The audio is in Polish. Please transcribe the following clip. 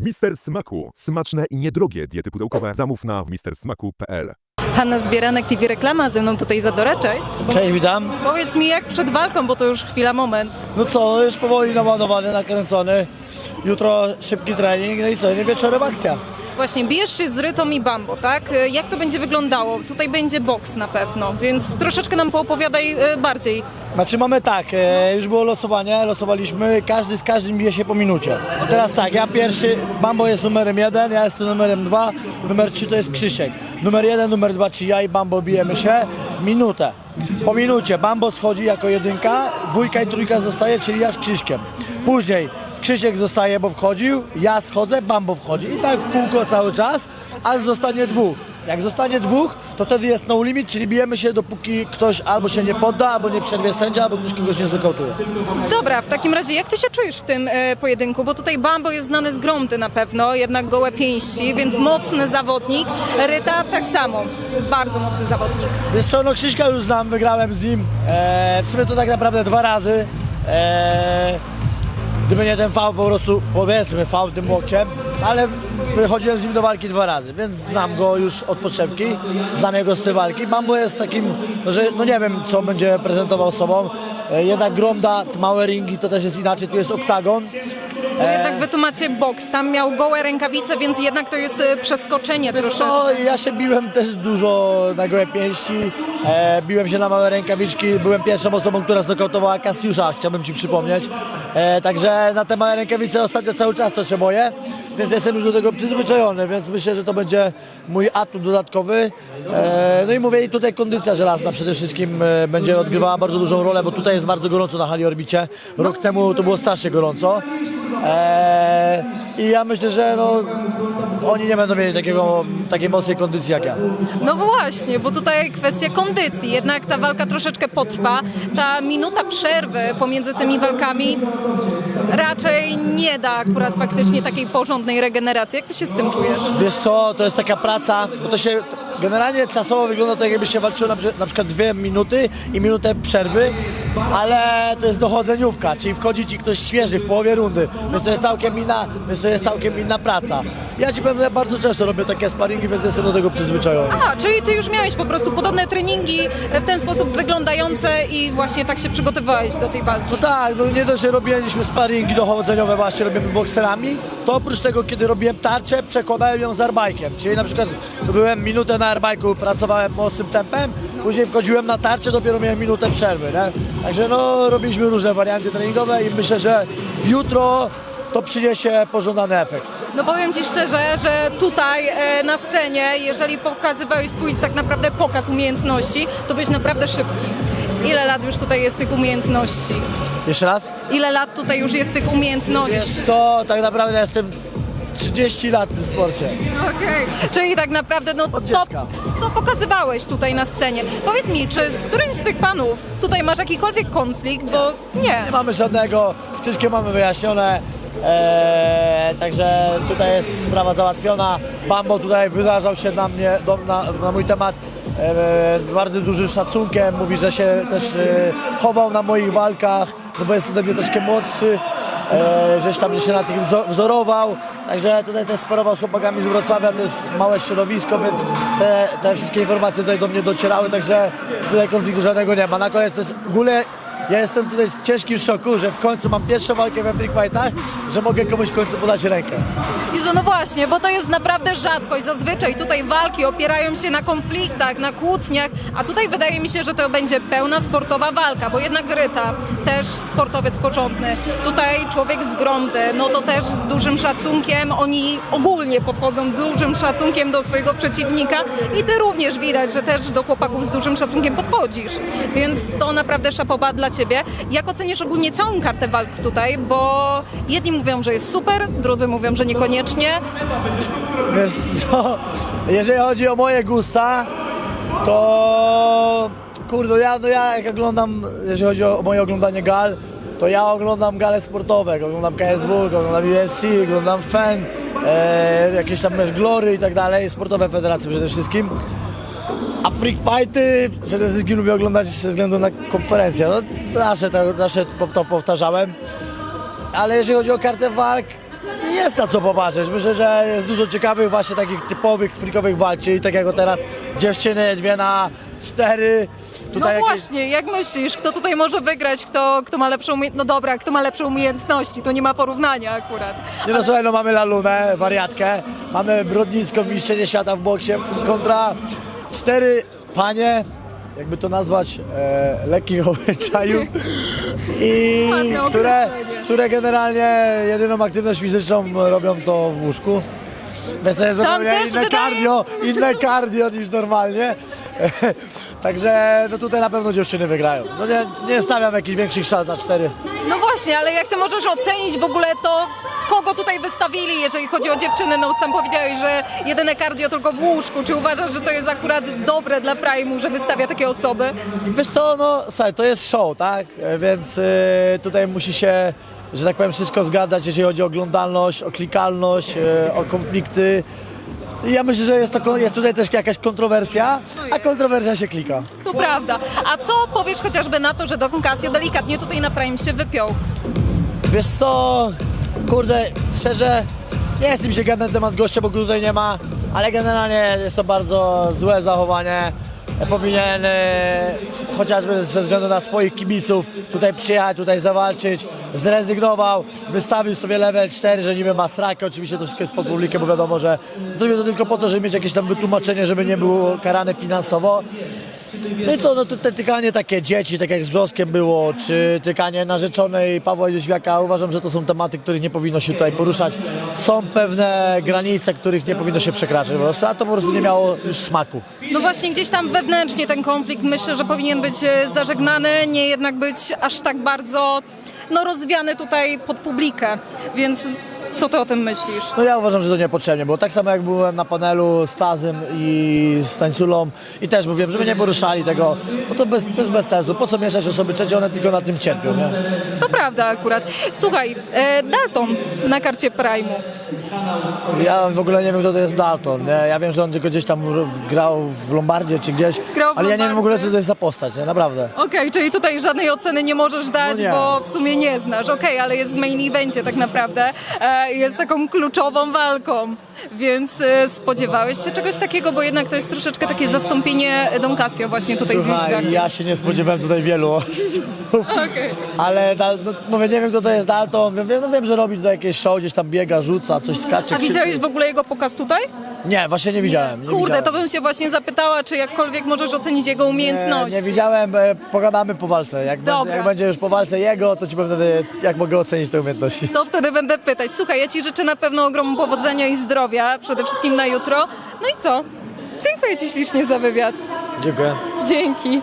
Mister Smaku. Smaczne i niedrogie diety pudełkowe. Zamów na mistersmaku.pl. Hanna Zbieranek, TV Reklama, ze mną tutaj Zadora, cześć. Cześć, witam. Powiedz mi jak przed walką, bo to już chwila, moment. No co, już powoli naładowany, nakręcony. Jutro szybki trening, no i co, nie wieczorem akcja. Właśnie, bijesz się z Rytą i Bambo, tak? E, Jak to będzie wyglądało? Tutaj będzie boks na pewno, więc troszeczkę nam poopowiadaj e, bardziej. Znaczy mamy tak, e, już było losowanie, losowaliśmy, każdy z każdym bije się po minucie. Teraz tak, ja pierwszy, Bambo jest numerem jeden, ja jestem numerem dwa, numer trzy to jest Krzysiek. Numer jeden, numer dwa, czyli ja i Bambo bijemy się minutę. Po minucie Bambo schodzi jako jedynka, dwójka i trójka zostaje, czyli ja z Krzyśkiem. Później Krzysiek zostaje, bo wchodził, ja schodzę, Bambo wchodzi. I tak w kółko cały czas, aż zostanie dwóch. Jak zostanie dwóch, to wtedy jest no limit, czyli bijemy się dopóki ktoś albo się nie podda, albo nie przerwie sędzia, albo ktoś kogoś nie znokautuje. Dobra, w takim razie jak ty się czujesz w tym e, pojedynku? Bo tutaj Bambo jest znany z gromty na pewno, jednak gołe pięści, więc mocny zawodnik. Ryta tak samo, bardzo mocny zawodnik. Wiesz co, no Krzyśka już znam, wygrałem z nim. E, w sumie to tak naprawdę dwa razy. E, gdyby nie ten fał, po prostu powiedzmy fał tym łokciem, ale wychodziłem z nim do walki dwa razy, więc znam go już od podszewki, znam jego styl walki. Bambo jest takim, że no nie wiem co będzie prezentował sobą. E, jednak Gromda, małe ringi to też jest inaczej, tu jest oktagon. Bo jednak wy tu macie boks, tam miał gołe rękawice, więc jednak to jest e, przeskoczenie troszeczkę. co, ja się biłem też dużo na gołe pięści, e, biłem się na małe rękawiczki, byłem pierwszą osobą, która znokautowała Kasiusza, chciałbym Ci przypomnieć. E, także na te małe rękawice ostatnio cały czas to się boję, więc jestem już do tego przyzwyczajony, więc myślę, że to będzie mój atut dodatkowy. E, no i mówię, i tutaj kondycja żelazna przede wszystkim e, będzie odgrywała bardzo dużą rolę, bo tutaj jest bardzo gorąco na hali orbicie. Rok temu to było strasznie gorąco. E, I ja myślę, że no, oni nie będą mieli takiego, takiej mocnej kondycji jak ja. No właśnie, bo tutaj kwestia kondycji. Jednak ta walka troszeczkę potrwa. Ta minuta przerwy pomiędzy tymi walkami raczej nie da akurat faktycznie takiej porządnej regeneracji. Jak ty się z tym czujesz? Wiesz co, to jest taka praca, bo to się generalnie czasowo wygląda tak jakby się walczyło na, na przykład dwie minuty i minutę przerwy, ale to jest dochodzeniówka, czyli wchodzi ci ktoś świeży w połowie rundy, więc to jest całkiem inna, więc to jest całkiem inna praca. Ja ci powiem, ja bardzo często robię takie sparingi, więc jestem do tego przyzwyczajony. A, czyli ty już miałeś po prostu podobne treningi w ten sposób wyglądające i właśnie tak się przygotowywałeś do tej walki. No tak, no nie dość, że robiliśmy sparingi dochodzeniowe właśnie robimy bokserami, to oprócz tego, kiedy robiłem tarczę, przekładałem ją z airbike'em, czyli na przykład byłem minutę na airbike'u, pracowałem mocnym tempem, później wchodziłem na tarczę, dopiero miałem minutę przerwy, nie? Także no, robiliśmy różne warianty treningowe i myślę, że jutro to przyniesie pożądany efekt. No powiem Ci szczerze, że tutaj e, na scenie, jeżeli pokazywałeś swój tak naprawdę pokaz umiejętności, to byłeś naprawdę szybki. Ile lat już tutaj jest tych umiejętności? Jeszcze raz? Ile lat tutaj już jest tych umiejętności? Wiesz co, tak naprawdę jestem 30 lat w tym sporcie. Okej. Czyli tak naprawdę no, to, dziecka. to pokazywałeś tutaj na scenie. Powiedz mi, czy z którymś z tych panów tutaj masz jakikolwiek konflikt, bo nie. Nie mamy żadnego, wszystkie mamy wyjaśnione. Eee, także tutaj jest sprawa załatwiona. Bambo tutaj wyrażał się na mnie, do, na, na mój temat eee, bardzo dużym szacunkiem. Mówi, że się też e, chował na moich walkach, no bo jest ode mnie troszkę młodszy. E, żeś tam się na tym wzo- wzorował. Także tutaj też sparował z chłopakami z Wrocławia, to jest małe środowisko, więc te, te wszystkie informacje tutaj do mnie docierały, także tutaj konfliktu żadnego nie ma. Na koniec to jest w ogóle ja jestem tutaj w ciężkim szoku, że w końcu mam pierwszą walkę we Freak Fightach, że mogę komuś w końcu podać rękę. Jezu, no właśnie, bo to jest naprawdę rzadkość. Zazwyczaj tutaj walki opierają się na konfliktach, na kłótniach, a tutaj wydaje mi się, że to będzie pełna sportowa walka, bo jednak Ryta, też sportowiec porządny, tutaj człowiek z gromdy, no to też z dużym szacunkiem, oni ogólnie podchodzą dużym szacunkiem do swojego przeciwnika i ty również widać, że też do chłopaków z dużym szacunkiem podchodzisz, więc to naprawdę szapoba dla ciebie. Jak ocenisz ogólnie całą kartę walk tutaj, bo jedni mówią, że jest super, drudzy mówią, że niekoniecznie. Wiesz co, jeżeli chodzi o moje gusta, to kurde, ja, no ja jak oglądam, jeżeli chodzi o moje oglądanie gal, to ja oglądam gale sportowe, oglądam KSW, oglądam UFC, oglądam FEN, e, jakieś tam wiesz, Glory i tak dalej, sportowe federacje przede wszystkim. Freak fighty przede wszystkim lubię oglądać ze względu na konferencję. No, zawsze, to, zawsze to powtarzałem. Ale jeżeli chodzi o kartę walk, jest na co popatrzeć. Myślę, że jest dużo ciekawych właśnie takich typowych, frikowych walk, czyli tak jak teraz dziewczyny, dwie na cztery. No Tutaj jakieś... właśnie, jak myślisz, kto tutaj może wygrać, kto, kto ma lepszą umiejętności? No dobra, kto ma lepsze umiejętności, to nie ma porównania akurat. Nie no słuchaj, no mamy Lalunę, wariatkę, mamy Brodnicką, mistrzynię świata w boksie kontra cztery panie, jakby to nazwać, e, lekkich obyczajów i Ładne które, określenie. które generalnie jedyną aktywność fizyczną robią to w łóżku. Więc to jest zupełnie też inne wydaje- cardio, inne cardio niż normalnie. Także no tutaj na pewno dziewczyny wygrają. No nie, nie stawiam jakichś większych szans na cztery. No właśnie, ale jak ty możesz ocenić w ogóle to, kogo tutaj wystawili, jeżeli chodzi o dziewczyny? No sam powiedziałeś, że jedyne cardio tylko w łóżku. Czy uważasz, że to jest akurat dobre dla Prime'u, że wystawia takie osoby? Wiesz co, no słuchaj, to jest show, tak? E, Więc e, tutaj musi się, że tak powiem, wszystko zgadzać, jeżeli chodzi o oglądalność, o klikalność, e, o konflikty. Ja myślę, że jest, to, jest tutaj też jakaś kontrowersja, a kontrowersja się klika. To prawda. A co powiesz chociażby na to, że Don Casio delikatnie tutaj na Prime się wypiął? Wiesz co, kurde, szczerze, nie mi się na temat gościa, bo go tutaj nie ma, ale generalnie jest to bardzo złe zachowanie. Powinien e, chociażby ze względu na swoich kibiców tutaj przyjechać, tutaj zawalczyć, zrezygnował, wystawił sobie level 4, że niby ma strakę, oczywiście to wszystko jest pod publikę, bo wiadomo, że zrobił to tylko po to, żeby mieć jakieś tam wytłumaczenie, żeby nie był karany finansowo. No i co, no to te tykanie takie dzieci, tak jak z Wrzoskiem było, czy tykanie narzeczonej Pawła Jóźwiaka, uważam, że to są tematy, których nie powinno się tutaj poruszać. Są pewne granice, których nie powinno się przekraczać po prostu, a to po prostu nie miało już smaku. No właśnie gdzieś tam wewnętrznie ten konflikt myślę, że powinien być e, zażegnany, nie jednak być aż tak bardzo no, rozwiany tutaj pod publikę. Więc co ty o tym myślisz? No ja uważam, że to niepotrzebnie, bo tak samo jak byłem na panelu z Tazem i z Tańculą i też mówiłem, żeby nie poruszali tego, bo to, bez, to jest bez sensu. Po co mieszać osoby trzecie, one tylko na tym cierpią, nie? To prawda akurat. Słuchaj, e, Dalton na karcie Prime'u. Ja w ogóle nie wiem, kto to jest Dalton. Nie? Ja wiem, że on tylko gdzieś tam grał w Lombardzie czy gdzieś, Grał w ale ja nie wiem w ogóle, co to jest za postać, nie? naprawdę. Okej, czyli tutaj żadnej oceny nie możesz dać, No nie. bo w sumie nie znasz. Okej, ale jest w main evencie tak naprawdę. E, jest taką kluczową walką. Więc e, spodziewałeś się czegoś takiego, bo jednak to jest troszeczkę takie zastąpienie Don Casio właśnie tutaj z Słuchaj, Jóźwiakiem. ja się nie spodziewałem tutaj wielu osób, Okej. ale Dal, no, mówię, nie wiem, kto to jest Dalton, wiem, wiem, no, wiem, że robi tutaj jakieś show, gdzieś tam biega, rzuca, coś skacze, A widziałeś w ogóle jego pokaz tutaj? Nie, właśnie nie widziałem. Nie Kurde, widziałem. to bym się właśnie zapytała, czy jakkolwiek możesz ocenić jego umiejętności. Nie, nie widziałem, e, pogadamy po walce. Jak, Dobra. jak będzie już po walce jego, to ci powiem wtedy, jak mogę ocenić te umiejętności. To wtedy będę pytać. Słuchaj, ja Ci życzę na pewno ogromu powodzenia i zdrowia, przede wszystkim na jutro. No i co? Dziękuję Ci ślicznie za wywiad. Dziękuję. Dzięki.